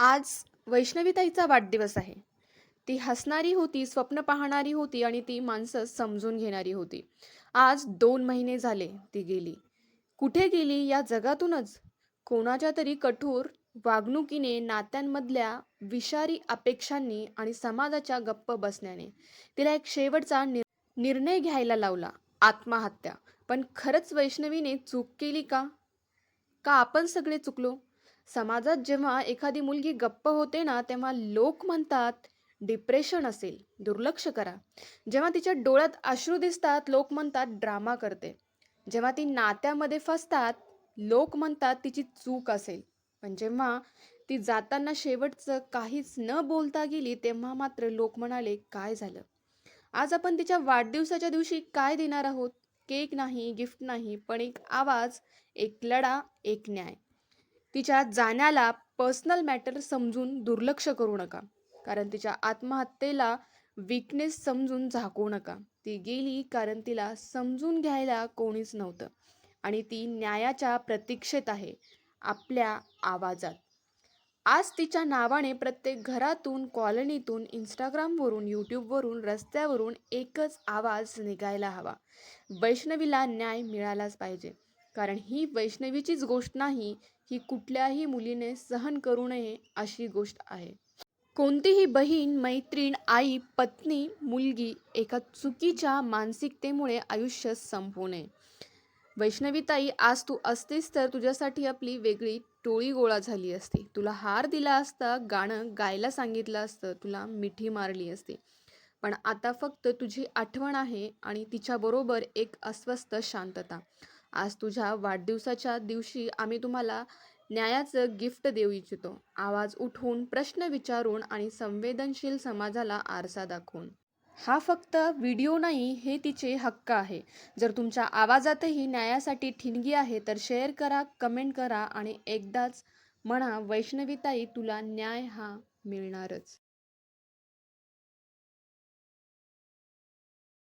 आज वैष्णवीताईचा वाढदिवस आहे. ती हसणारी होती, स्वप्न पाहणारी होती आणि ती माणसं समजून घेणारी होती. आज दोन महिने झाले ती गेली. कुठे गेली या जगातूनच? कोणाच्या तरी कठोर वागणुकीने, नात्यांमधल्या विषारी अपेक्षांनी आणि समाजाच्या गप्प बसण्याने तिला एक शेवटचा निर निर्णय घ्यायला लावला, आत्महत्या. पण खरंच वैष्णवीने चूक केली का? का आपण सगळे चुकलो? समाजात जेव्हा एखादी मुलगी गप्प होते ना, तेव्हा लोक म्हणतात डिप्रेशन असेल, दुर्लक्ष करा. जेव्हा तिच्या डोळ्यात अश्रू दिसतात, लोक म्हणतात ड्रामा करते. जेव्हा ती नात्यामध्ये फसतात, लोक म्हणतात तिची चूक असेल. पण जेव्हा ती जाताना शेवटचं काहीच न बोलता गेली, तेव्हा मात्र लोक म्हणाले, काय झालं? आज आपण तिच्या वाढदिवसाच्या दिवशी काय देणार आहोत? केक नाही, गिफ्ट नाही, पण एक आवाज, एक लढा, एक न्याय. तिच्या जाण्याला पर्सनल मॅटर समजून दुर्लक्ष करू नका. कारण तिच्या आत्महत्येला वीकनेस समजून झाकू नका. ती गेली कारण तिला समजून घ्यायला कोणीच नव्हतं आणि ती न्यायाच्या प्रतीक्षेत आहे, आपल्या आवाजात. आज तिच्या नावाने प्रत्येक घरातून, कॉलनीतून, इंस्टाग्रामवरून, यूट्यूबवरून, रस्त्यावरून एकच आवाज निघायला हवा. वैष्णवीला न्याय मिळालाच पाहिजे. कारण ही वैष्णवीचीच गोष्ट नाही, ही कुठल्याही मुलीने सहन करू नये अशी गोष्ट आहे. कोणतीही बहीण, मैत्रीण, आई, पत्नी, मुलगी एका चुकीच्या मानसिकतेमुळे आयुष्य संपवू नये. वैष्णवीताई, आज तू असतेस तर तुझ्यासाठी आपली वेगळी टोळी गोळा झाली असती. तुला हार दिला असता, गाणं गायला सांगितलं असतं, तुला मिठी मारली असती. पण आता फक्त तुझी आठवण आहे आणि तिच्याबरोबर एक अस्वस्थ शांतता. आज तुझ्या वाढदिवसाच्या दिवशी आम्ही तुम्हाला न्यायाचं गिफ्ट देऊ इच्छितो. आवाज उठवून, प्रश्न विचारून आणि संवेदनशील समाजाला आरसा दाखवून. हा फक्त व्हिडिओ नाही, हे तिचे हक्क आहे. जर तुमच्या आवाजातही न्यायासाठी ठिणगी आहे, तर शेअर करा, कमेंट करा आणि एकदाच म्हणा वैष्णवीताई, तुला न्याय हा मिळणारच.